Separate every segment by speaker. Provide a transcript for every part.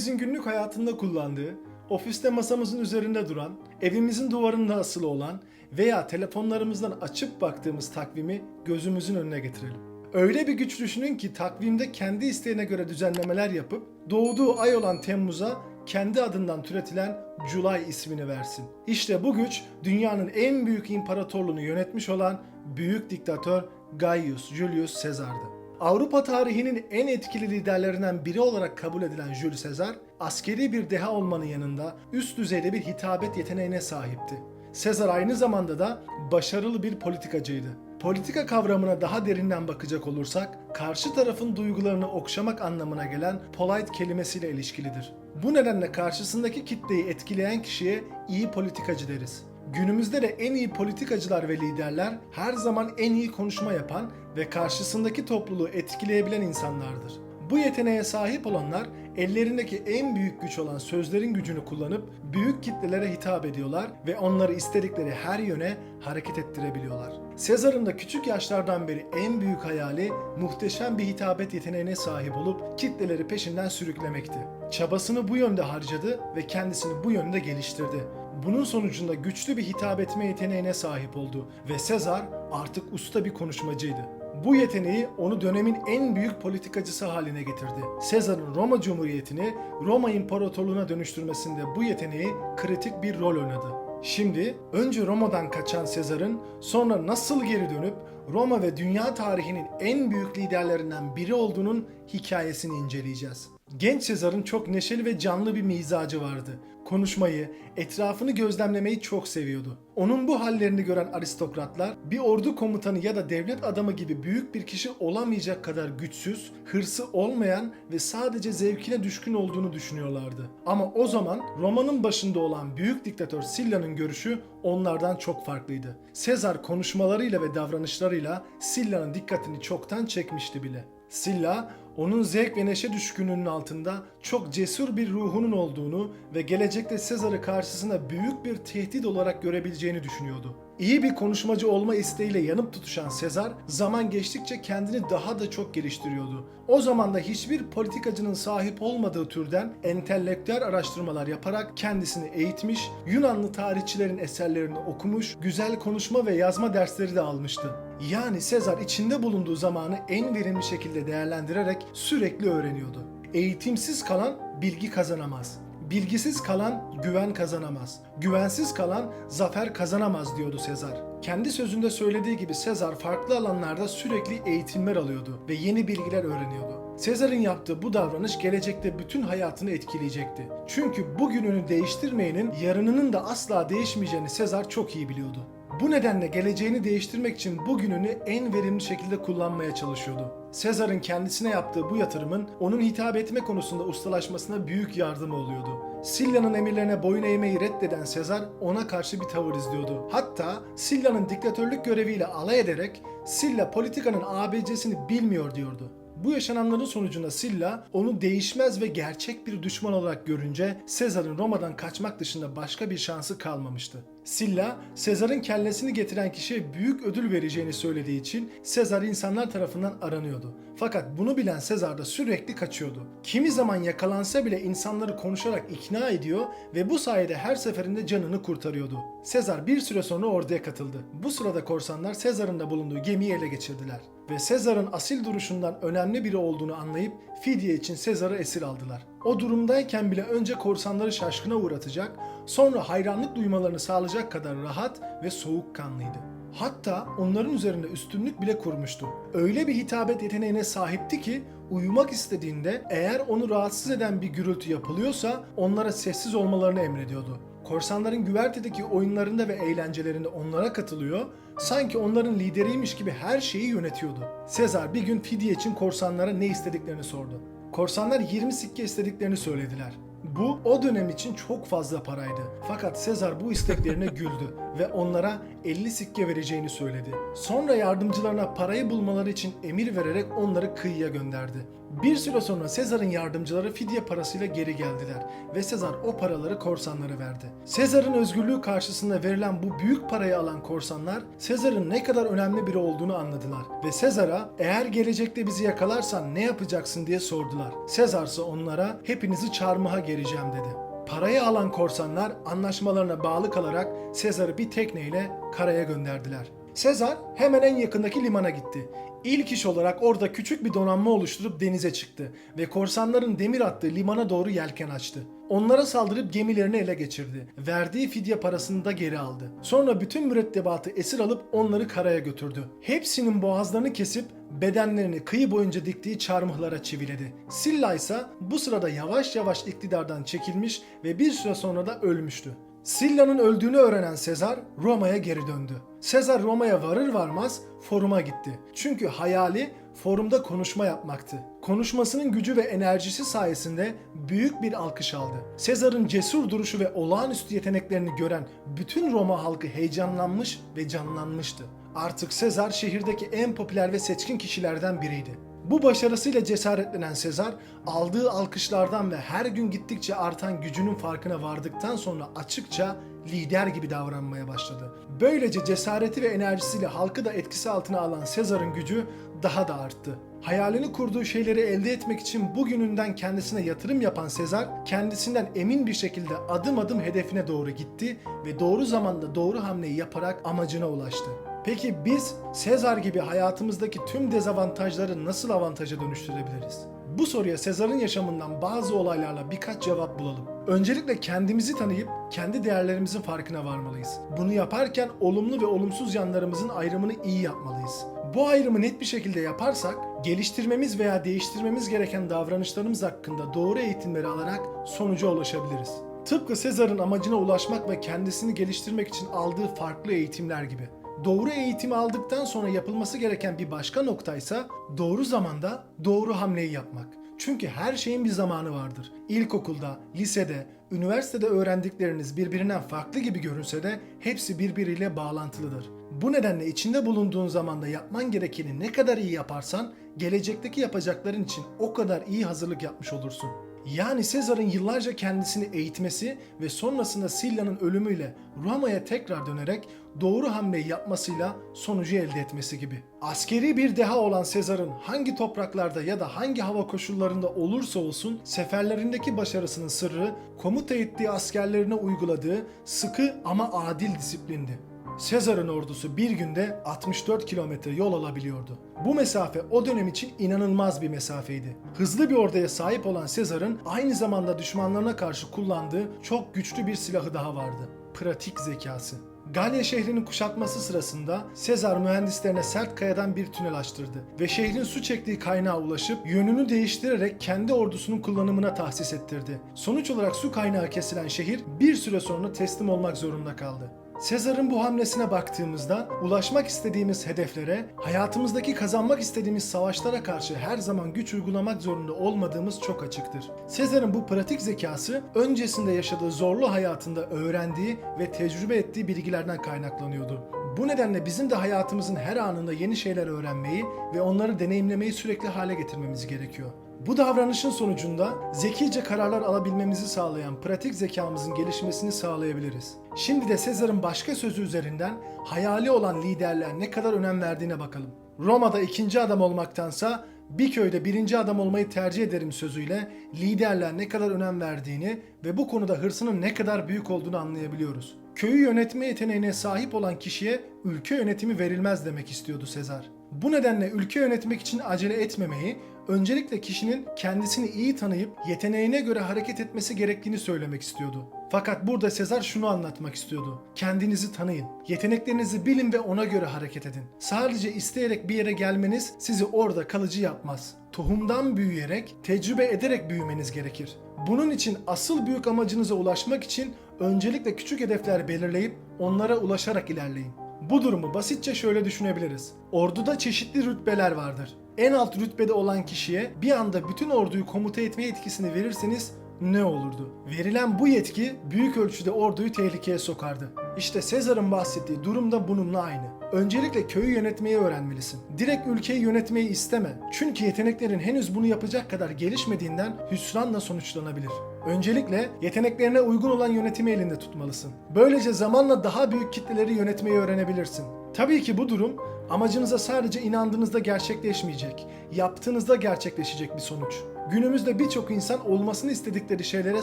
Speaker 1: Hepimizin günlük hayatında kullandığı, ofiste masamızın üzerinde duran, evimizin duvarında asılı olan veya telefonlarımızdan açıp baktığımız takvimi gözümüzün önüne getirelim. Öyle bir güç düşünün ki takvimde kendi isteğine göre düzenlemeler yapıp doğduğu ay olan Temmuz'a kendi adından türetilen July ismini versin. İşte bu güç dünyanın en büyük imparatorluğunu yönetmiş olan büyük diktatör Gaius Julius Caesar'dı. Avrupa tarihinin en etkili liderlerinden biri olarak kabul edilen Jules Caesar, askeri bir deha olmanın yanında üst düzeyde bir hitabet yeteneğine sahipti. Caesar aynı zamanda da başarılı bir politikacıydı. Politika kavramına daha derinden bakacak olursak, karşı tarafın duygularını okşamak anlamına gelen polite kelimesiyle ilişkilidir. Bu nedenle karşısındaki kitleyi etkileyen kişiye iyi politikacı deriz. Günümüzde de en iyi politikacılar ve liderler her zaman en iyi konuşma yapan ve karşısındaki topluluğu etkileyebilen insanlardır. Bu yeteneğe sahip olanlar ellerindeki en büyük güç olan sözlerin gücünü kullanıp büyük kitlelere hitap ediyorlar ve onları istedikleri her yöne hareket ettirebiliyorlar. Sezar'ın da küçük yaşlardan beri en büyük hayali muhteşem bir hitabet yeteneğine sahip olup kitleleri peşinden sürüklemekti. Çabasını bu yönde harcadı ve kendisini bu yönde geliştirdi. Bunun sonucunda güçlü bir hitap etme yeteneğine sahip oldu ve Sezar artık usta bir konuşmacıydı. Bu yeteneği onu dönemin en büyük politikacısı haline getirdi. Sezar'ın Roma Cumhuriyeti'ni Roma İmparatorluğu'na dönüştürmesinde bu yeteneği kritik bir rol oynadı. Şimdi önce Roma'dan kaçan Sezar'ın sonra nasıl geri dönüp Roma ve dünya tarihinin en büyük liderlerinden biri olduğunun hikayesini inceleyeceğiz. Genç Sezar'ın çok neşeli ve canlı bir mizacı vardı. Konuşmayı, etrafını gözlemlemeyi çok seviyordu. Onun bu hallerini gören aristokratlar bir ordu komutanı ya da devlet adamı gibi büyük bir kişi olamayacak kadar güçsüz, hırsı olmayan ve sadece zevkine düşkün olduğunu düşünüyorlardı. Ama o zaman Roma'nın başında olan büyük diktatör Silla'nın görüşü onlardan çok farklıydı. Sezar konuşmalarıyla ve davranışlarıyla Silla'nın dikkatini çoktan çekmişti bile. Silla onun zevk ve neşe düşkünlüğünün altında çok cesur bir ruhunun olduğunu ve gelecekte Sezar'ı karşısında büyük bir tehdit olarak görebileceğini düşünüyordu. İyi bir konuşmacı olma isteğiyle yanıp tutuşan Sezar zaman geçtikçe kendini daha da çok geliştiriyordu. O zaman da hiçbir politikacının sahip olmadığı türden entelektüel araştırmalar yaparak kendisini eğitmiş, Yunanlı tarihçilerin eserlerini okumuş, güzel konuşma ve yazma dersleri de almıştı. Yani Sezar içinde bulunduğu zamanı en verimli şekilde değerlendirerek sürekli öğreniyordu. Eğitimsiz kalan bilgi kazanamaz. Bilgisiz kalan güven kazanamaz. Güvensiz kalan zafer kazanamaz diyordu Sezar. Kendi sözünde söylediği gibi Sezar farklı alanlarda sürekli eğitimler alıyordu ve yeni bilgiler öğreniyordu. Sezar'ın yaptığı bu davranış gelecekte bütün hayatını etkileyecekti. Çünkü bugününü değiştirmeyenin yarınının da asla değişmeyeceğini Sezar çok iyi biliyordu. Bu nedenle geleceğini değiştirmek için bugününü en verimli şekilde kullanmaya çalışıyordu. Sezar'ın kendisine yaptığı bu yatırımın onun hitap etme konusunda ustalaşmasına büyük yardımı oluyordu. Silla'nın emirlerine boyun eğmeyi reddeden Sezar ona karşı bir tavır izliyordu. Hatta Silla'nın diktatörlük göreviyle alay ederek Silla politikanın ABC'sini bilmiyor diyordu. Bu yaşananların sonucunda Silla onu değişmez ve gerçek bir düşman olarak görünce Sezar'ın Roma'dan kaçmak dışında başka bir şansı kalmamıştı. Silla, Sezar'ın kellesini getiren kişiye büyük ödül vereceğini söylediği için Sezar insanlar tarafından aranıyordu. Fakat bunu bilen Sezar da sürekli kaçıyordu. Kimi zaman yakalansa bile insanları konuşarak ikna ediyor ve bu sayede her seferinde canını kurtarıyordu. Sezar bir süre sonra orduya katıldı. Bu sırada korsanlar Sezar'ın da bulunduğu gemiyi ele geçirdiler ve Sezar'ın asil duruşundan önemli biri olduğunu anlayıp fidye için Sezar'ı esir aldılar. O durumdayken bile önce korsanları şaşkına uğratacak, sonra hayranlık duymalarını sağlayacak kadar rahat ve soğukkanlıydı. Hatta onların üzerinde üstünlük bile kurmuştu. Öyle bir hitabet yeteneğine sahipti ki uyumak istediğinde eğer onu rahatsız eden bir gürültü yapılıyorsa onlara sessiz olmalarını emrediyordu. Korsanların güvertedeki oyunlarında ve eğlencelerinde onlara katılıyor, sanki onların lideriymiş gibi her şeyi yönetiyordu. Sezar bir gün fidye için korsanlara ne istediklerini sordu. Korsanlar 20 sikke istediklerini söylediler. Bu o dönem için çok fazla paraydı. Fakat Sezar bu isteklerine güldü ve onlara 50 sikke vereceğini söyledi. Sonra yardımcılarına parayı bulmaları için emir vererek onları kıyıya gönderdi. Bir süre sonra Sezar'ın yardımcıları fidye parasıyla geri geldiler ve Sezar o paraları korsanlara verdi. Sezar'ın özgürlüğü karşısında verilen bu büyük parayı alan korsanlar Sezar'ın ne kadar önemli biri olduğunu anladılar ve Sezar'a eğer gelecekte bizi yakalarsan ne yapacaksın diye sordular. Sezar ise onlara hepinizi çarmıha gereceğim dedi. Parayı alan korsanlar anlaşmalarına bağlı kalarak Sezar'ı bir tekneyle karaya gönderdiler. Sezar hemen en yakındaki limana gitti. İlk iş olarak orada küçük bir donanma oluşturup denize çıktı ve korsanların demir attığı limana doğru yelken açtı. Onlara saldırıp gemilerini ele geçirdi. Verdiği fidye parasını da geri aldı. Sonra bütün mürettebatı esir alıp onları karaya götürdü. Hepsinin boğazlarını kesip bedenlerini kıyı boyunca diktiği çarmıhlara çiviledi. Silla ise bu sırada yavaş yavaş iktidardan çekilmiş ve bir süre sonra da ölmüştü. Silla'nın öldüğünü öğrenen Sezar Roma'ya geri döndü. Sezar Roma'ya varır varmaz foruma gitti. Çünkü hayali forumda konuşma yapmaktı. Konuşmasının gücü ve enerjisi sayesinde büyük bir alkış aldı. Sezar'ın cesur duruşu ve olağanüstü yeteneklerini gören bütün Roma halkı heyecanlanmış ve canlanmıştı. Artık Sezar şehirdeki en popüler ve seçkin kişilerden biriydi. Bu başarısıyla cesaretlenen Sezar, aldığı alkışlardan ve her gün gittikçe artan gücünün farkına vardıktan sonra açıkça lider gibi davranmaya başladı. Böylece cesareti ve enerjisiyle halkı da etkisi altına alan Sezar'ın gücü daha da arttı. Hayalini kurduğu şeyleri elde etmek için bugününden kendisine yatırım yapan Sezar, kendisinden emin bir şekilde adım adım hedefine doğru gitti ve doğru zamanda doğru hamleyi yaparak amacına ulaştı. Peki biz Sezar gibi hayatımızdaki tüm dezavantajları nasıl avantaja dönüştürebiliriz? Bu soruya Sezar'ın yaşamından bazı olaylarla birkaç cevap bulalım. Öncelikle kendimizi tanıyıp kendi değerlerimizin farkına varmalıyız. Bunu yaparken olumlu ve olumsuz yanlarımızın ayrımını iyi yapmalıyız. Bu ayrımı net bir şekilde yaparsak geliştirmemiz veya değiştirmemiz gereken davranışlarımız hakkında doğru eğitimleri alarak sonuca ulaşabiliriz. Tıpkı Sezar'ın amacına ulaşmak ve kendisini geliştirmek için aldığı farklı eğitimler gibi. Doğru eğitimi aldıktan sonra yapılması gereken bir başka noktaysa doğru zamanda doğru hamleyi yapmak. Çünkü her şeyin bir zamanı vardır. İlkokulda, lisede, üniversitede öğrendikleriniz birbirinden farklı gibi görünse de hepsi birbiriyle bağlantılıdır. Bu nedenle içinde bulunduğun zamanda yapman gerekeni ne kadar iyi yaparsan gelecekteki yapacakların için o kadar iyi hazırlık yapmış olursun. Yani Sezar'ın yıllarca kendisini eğitmesi ve sonrasında Silla'nın ölümüyle Roma'ya tekrar dönerek doğru hamleyi yapmasıyla sonucu elde etmesi gibi. Askeri bir deha olan Sezar'ın hangi topraklarda ya da hangi hava koşullarında olursa olsun seferlerindeki başarısının sırrı komuta ettiği askerlerine uyguladığı sıkı ama adil disiplindi. Sezar'ın ordusu bir günde 64 kilometre yol alabiliyordu. Bu mesafe o dönem için inanılmaz bir mesafeydi. Hızlı bir orduya sahip olan Sezar'ın aynı zamanda düşmanlarına karşı kullandığı çok güçlü bir silahı daha vardı. Pratik zekası. Galya şehrinin kuşatması sırasında Sezar mühendislerine sert kayadan bir tünel açtırdı ve şehrin su çektiği kaynağa ulaşıp yönünü değiştirerek kendi ordusunun kullanımına tahsis ettirdi. Sonuç olarak su kaynağı kesilen şehir bir süre sonra teslim olmak zorunda kaldı. Sezar'ın bu hamlesine baktığımızda ulaşmak istediğimiz hedeflere, hayatımızdaki kazanmak istediğimiz savaşlara karşı her zaman güç uygulamak zorunda olmadığımız çok açıktır. Sezar'ın bu pratik zekası öncesinde yaşadığı zorlu hayatında öğrendiği ve tecrübe ettiği bilgilerden kaynaklanıyordu. Bu nedenle bizim de hayatımızın her anında yeni şeyler öğrenmeyi ve onları deneyimlemeyi sürekli hale getirmemiz gerekiyor. Bu davranışın sonucunda zekice kararlar alabilmemizi sağlayan pratik zekamızın gelişmesini sağlayabiliriz. Şimdi de Sezar'ın başka sözü üzerinden hayali olan liderler ne kadar önem verdiğine bakalım. Roma'da ikinci adam olmaktansa bir köyde birinci adam olmayı tercih ederim sözüyle liderler ne kadar önem verdiğini ve bu konuda hırsının ne kadar büyük olduğunu anlayabiliyoruz. Köyü yönetme yeteneğine sahip olan kişiye ülke yönetimi verilmez demek istiyordu Sezar. Bu nedenle ülke yönetmek için acele etmemeyi, öncelikle kişinin kendisini iyi tanıyıp yeteneğine göre hareket etmesi gerektiğini söylemek istiyordu. Fakat burada Sezar şunu anlatmak istiyordu. Kendinizi tanıyın, yeteneklerinizi bilin ve ona göre hareket edin. Sadece isteyerek bir yere gelmeniz sizi orada kalıcı yapmaz. Tohumdan büyüyerek, tecrübe ederek büyümeniz gerekir. Bunun için asıl büyük amacınıza ulaşmak için öncelikle küçük hedefler belirleyip onlara ulaşarak ilerleyin. Bu durumu basitçe şöyle düşünebiliriz. Orduda çeşitli rütbeler vardır. En alt rütbede olan kişiye bir anda bütün orduyu komuta etme yetkisini verirseniz ne olurdu? Verilen bu yetki büyük ölçüde orduyu tehlikeye sokardı. İşte Sezar'ın bahsettiği durum da bununla aynı. Öncelikle köyü yönetmeyi öğrenmelisin. Direkt ülkeyi yönetmeyi isteme. Çünkü yeteneklerin henüz bunu yapacak kadar gelişmediğinden hüsranla sonuçlanabilir. Öncelikle yeteneklerine uygun olan yönetimi elinde tutmalısın. Böylece zamanla daha büyük kitleleri yönetmeyi öğrenebilirsin. Tabii ki bu durum amacınıza sadece inandığınızda gerçekleşmeyecek, yaptığınızda gerçekleşecek bir sonuç. Günümüzde birçok insan olmasını istedikleri şeylere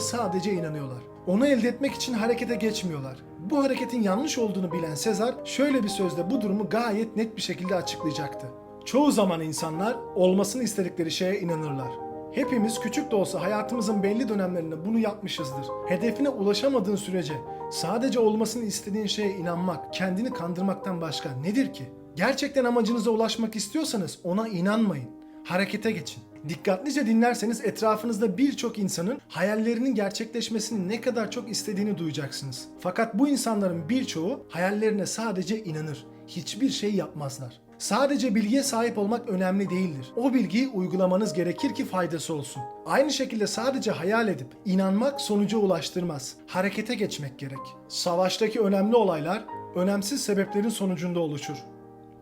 Speaker 1: sadece inanıyorlar. Onu elde etmek için harekete geçmiyorlar. Bu hareketin yanlış olduğunu bilen Sezar şöyle bir sözle bu durumu gayet net bir şekilde açıklayacaktı. Çoğu zaman insanlar olmasını istedikleri şeye inanırlar. Hepimiz küçük de olsa hayatımızın belli dönemlerinde bunu yapmışızdır. Hedefine ulaşamadığın sürece sadece olmasını istediğin şeye inanmak, kendini kandırmaktan başka nedir ki? Gerçekten amacınıza ulaşmak istiyorsanız ona inanmayın. Harekete geçin. Dikkatlice dinlerseniz etrafınızda birçok insanın hayallerinin gerçekleşmesini ne kadar çok istediğini duyacaksınız. Fakat bu insanların birçoğu hayallerine sadece inanır. Hiçbir şey yapmazlar. Sadece bilgiye sahip olmak önemli değildir. O bilgiyi uygulamanız gerekir ki faydası olsun. Aynı şekilde sadece hayal edip inanmak sonuca ulaştırmaz. Harekete geçmek gerek. Savaştaki önemli olaylar önemsiz sebeplerin sonucunda oluşur.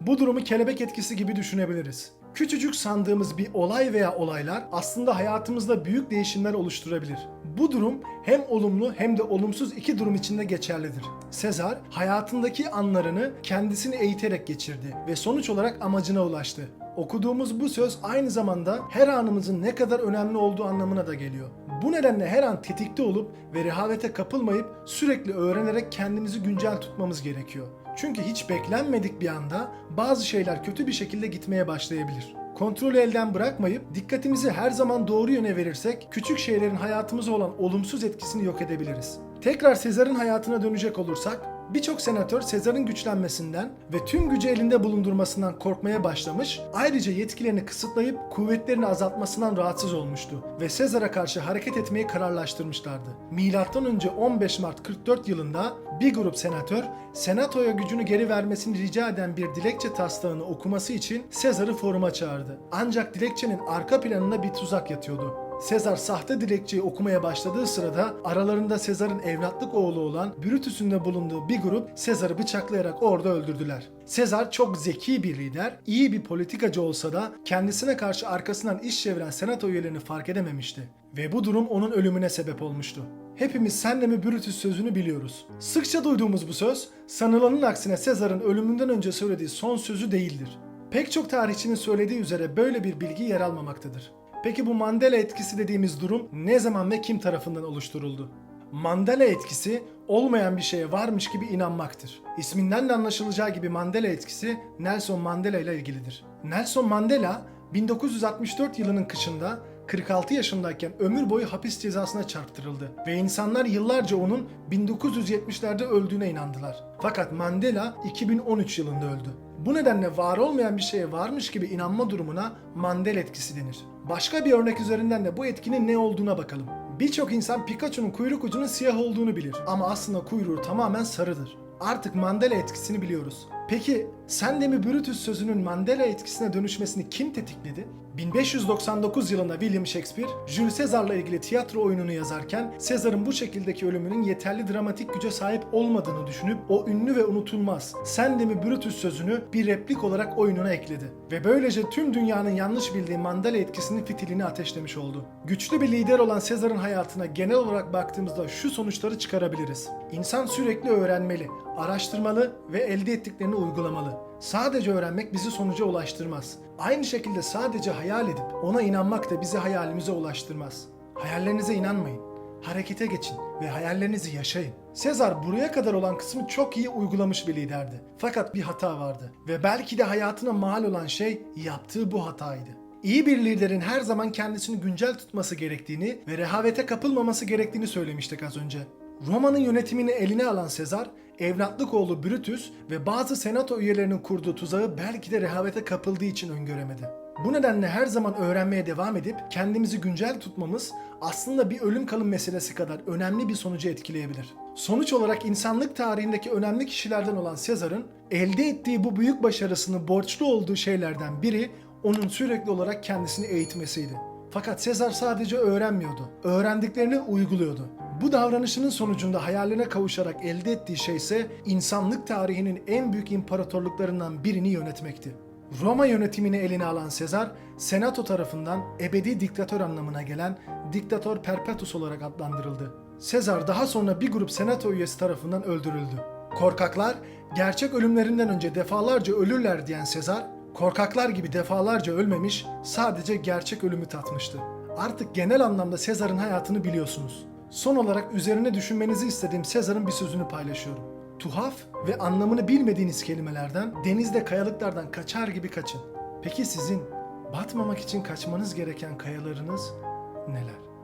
Speaker 1: Bu durumu kelebek etkisi gibi düşünebiliriz. Küçücük sandığımız bir olay veya olaylar aslında hayatımızda büyük değişimler oluşturabilir. Bu durum hem olumlu hem de olumsuz iki durum içinde geçerlidir. Sezar hayatındaki anlarını kendisini eğiterek geçirdi ve sonuç olarak amacına ulaştı. Okuduğumuz bu söz aynı zamanda her anımızın ne kadar önemli olduğu anlamına da geliyor. Bu nedenle her an tetikte olup ve rehavete kapılmayıp sürekli öğrenerek kendimizi güncel tutmamız gerekiyor. Çünkü hiç beklenmedik bir anda bazı şeyler kötü bir şekilde gitmeye başlayabilir. Kontrolü elden bırakmayıp dikkatimizi her zaman doğru yöne verirsek küçük şeylerin hayatımıza olan olumsuz etkisini yok edebiliriz. Tekrar Sezar'ın hayatına dönecek olursak Birçok senatör Sezar'ın güçlenmesinden ve tüm gücü elinde bulundurmasından korkmaya başlamış, ayrıca yetkilerini kısıtlayıp kuvvetlerini azaltmasından rahatsız olmuştu ve Sezar'a karşı hareket etmeyi kararlaştırmışlardı. Milattan önce 15 Mart 44 yılında bir grup senatör senatoya gücünü geri vermesini rica eden bir dilekçe taslağını okuması için Sezar'ı foruma çağırdı. Ancak dilekçenin arka planında bir tuzak yatıyordu. Sezar sahte dilekçeyi okumaya başladığı sırada aralarında Sezar'ın evlatlık oğlu olan Brutus'un da bulunduğu bir grup Sezar'ı bıçaklayarak orada öldürdüler. Sezar çok zeki bir lider, iyi bir politikacı olsa da kendisine karşı arkasından iş çeviren senato üyelerini fark edememişti. Ve bu durum onun ölümüne sebep olmuştu. Hepimiz senle mi Brutus sözünü biliyoruz. Sıkça duyduğumuz bu söz, sanılanın aksine Sezar'ın ölümünden önce söylediği son sözü değildir. Pek çok tarihçinin söylediği üzere böyle bir bilgi yer almamaktadır. Peki bu Mandela etkisi dediğimiz durum ne zaman ve kim tarafından oluşturuldu? Mandela etkisi olmayan bir şeye varmış gibi inanmaktır. İsminden de anlaşılacağı gibi Mandela etkisi Nelson Mandela ile ilgilidir. Nelson Mandela 1964 yılının kışında 46 yaşındayken ömür boyu hapis cezasına çarptırıldı ve insanlar yıllarca onun 1970'lerde öldüğüne inandılar. Fakat Mandela 2013 yılında öldü. Bu nedenle var olmayan bir şeye varmış gibi inanma durumuna Mandela etkisi denir. Başka bir örnek üzerinden de bu etkinin ne olduğuna bakalım. Birçok insan Pikachu'nun kuyruk ucunun siyah olduğunu bilir ama aslında kuyruğu tamamen sarıdır. Artık Mandela etkisini biliyoruz. Peki sen de mi Brutus sözünün Mandela etkisine dönüşmesini kim tetikledi? 1599 yılında William Shakespeare, Jules Caesar'la ilgili tiyatro oyununu yazarken Caesar'ın bu şekildeki ölümünün yeterli dramatik güce sahip olmadığını düşünüp o ünlü ve unutulmaz sen de mi Brutus sözünü bir replik olarak oyununa ekledi. Ve böylece tüm dünyanın yanlış bildiği Mandela etkisinin fitilini ateşlemiş oldu. Güçlü bir lider olan Caesar'ın hayatına genel olarak baktığımızda şu sonuçları çıkarabiliriz. İnsan sürekli öğrenmeli, araştırmalı ve elde ettiklerini uygulamalı. Sadece öğrenmek bizi sonuca ulaştırmaz. Aynı şekilde sadece hayal edip ona inanmak da bizi hayalimize ulaştırmaz. Hayallerinize inanmayın. Harekete geçin ve hayallerinizi yaşayın. Sezar buraya kadar olan kısmı çok iyi uygulamış bir liderdi. Fakat bir hata vardı ve belki de hayatına mal olan şey yaptığı bu hataydı. İyi bir liderin her zaman kendisini güncel tutması gerektiğini ve rehavete kapılmaması gerektiğini söylemiştik az önce. Roma'nın yönetimini eline alan Sezar, evlatlık oğlu Brutus ve bazı senato üyelerinin kurduğu tuzağı belki de rehavete kapıldığı için öngöremedi. Bu nedenle her zaman öğrenmeye devam edip kendimizi güncel tutmamız aslında bir ölüm kalım meselesi kadar önemli bir sonucu etkileyebilir. Sonuç olarak insanlık tarihindeki önemli kişilerden olan Sezar'ın elde ettiği bu büyük başarısını borçlu olduğu şeylerden biri onun sürekli olarak kendisini eğitmesiydi. Fakat Sezar sadece öğrenmiyordu. Öğrendiklerini uyguluyordu. Bu davranışının sonucunda hayaline kavuşarak elde ettiği şey ise insanlık tarihinin en büyük imparatorluklarından birini yönetmekti. Roma yönetimini eline alan Sezar, Senato tarafından ebedi diktatör anlamına gelen Diktatör Perpetus olarak adlandırıldı. Sezar daha sonra bir grup Senato üyesi tarafından öldürüldü. Korkaklar gerçek ölümlerinden önce defalarca ölürler diyen Sezar, korkaklar gibi defalarca ölmemiş, sadece gerçek ölümü tatmıştı. Artık genel anlamda Sezar'ın hayatını biliyorsunuz. Son olarak üzerine düşünmenizi istediğim Sezar'ın bir sözünü paylaşıyorum. Tuhaf ve anlamını bilmediğiniz kelimelerden, denizde kayalıklardan kaçar gibi kaçın. Peki sizin batmamak için kaçmanız gereken kayalarınız neler?